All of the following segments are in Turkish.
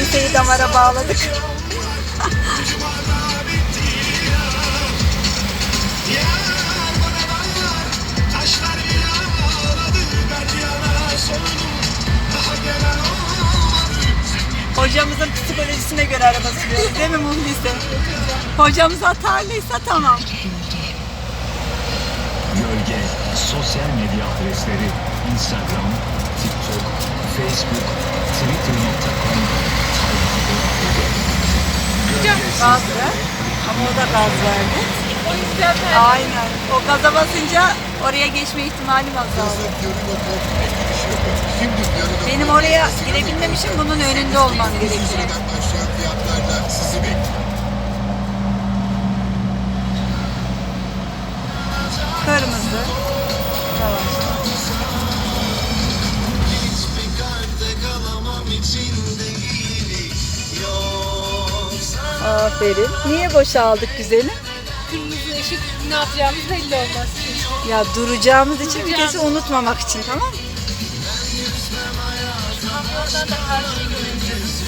Muhlise'yi damara bağladık. Hocamızın psikolojisine göre araba sürüyoruz değil mi Muhlise? Hocamız hatalıysa tamam. Gölge sosyal medya adresleri Instagram, TikTok, Facebook, Twitter.com Gaz ver. Ama o da gaz verdi. O yüzden ben Aynen. O gaza basınca oraya geçme ihtimalim azaldı. Benim oraya girebilmem için bunun önünde olmam gerekiyor. Kırmızı. Yavaş. Aferin. Niye boşaldık güzelim? kırmızı ışık ne yapacağımız belli olmaz. Ya duracağımız için vitesi unutmamak için tamam mı? Oradan da karşıya göremiyoruz.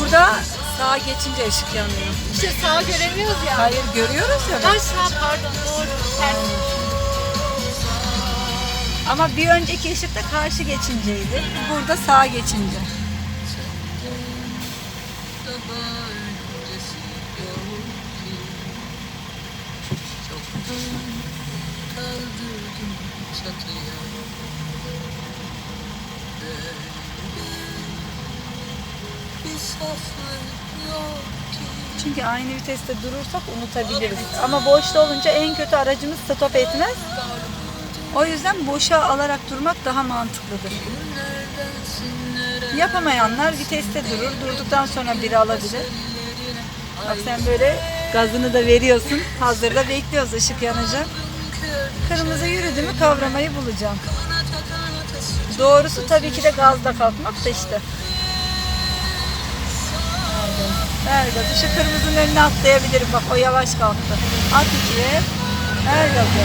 Burada sağa geçince ışık yanıyor. İşte sağ göremiyoruz ya. Hayır görüyoruz ya. Ay sağ pardon doğru. Ters. Ama bir önceki ışıkta karşı geçinceydi. Burada sağa geçince. Çünkü aynı viteste durursak unutabiliriz. Ama boşta olunca en kötü aracımız stop etmez. O yüzden boşa alarak durmak daha mantıklıdır. Yapamayanlar viteste durur. Durduktan sonra biri alabilir. Bak sen böyle gazını da veriyorsun. Hazırda bekliyoruz ışık yanacak. Kırmızı yürüdü mü kavramayı bulacağım. Doğrusu tabii ki de gazda kalkmak da işte. Ver gazı. Şu kırmızının önüne atlayabilirim. Bak o yavaş kalktı. At ikiye. Ver gazı.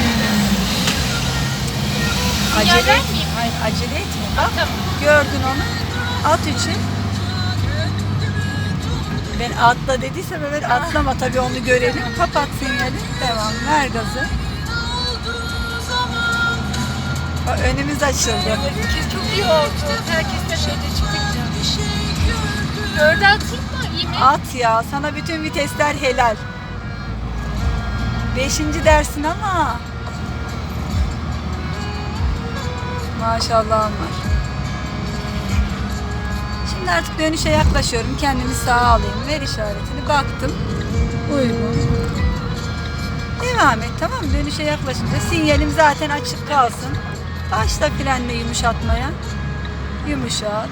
Acele. Hayır, acele etme. Bak gördün onu. At üçü. Ben atla dediysem evet atlama tabii onu görelim. Kapat sinyali. Devam. Ver gazı. Bak, önümüz açıldı. Çok iyi oldu. Herkes de şeyde çıkınca. Dörde atayım mı? İyi mi? At ya. Sana bütün vitesler helal. Beşinci dersin ama. Maşallah var. Şimdi artık dönüşe yaklaşıyorum. Kendimi sağa alayım. Ver işaretini. Baktım. Uygun. Devam et tamam? Dönüşe yaklaşınca sinyalim zaten açık kalsın. Başla frenle yumuşatmaya. Yumuşat.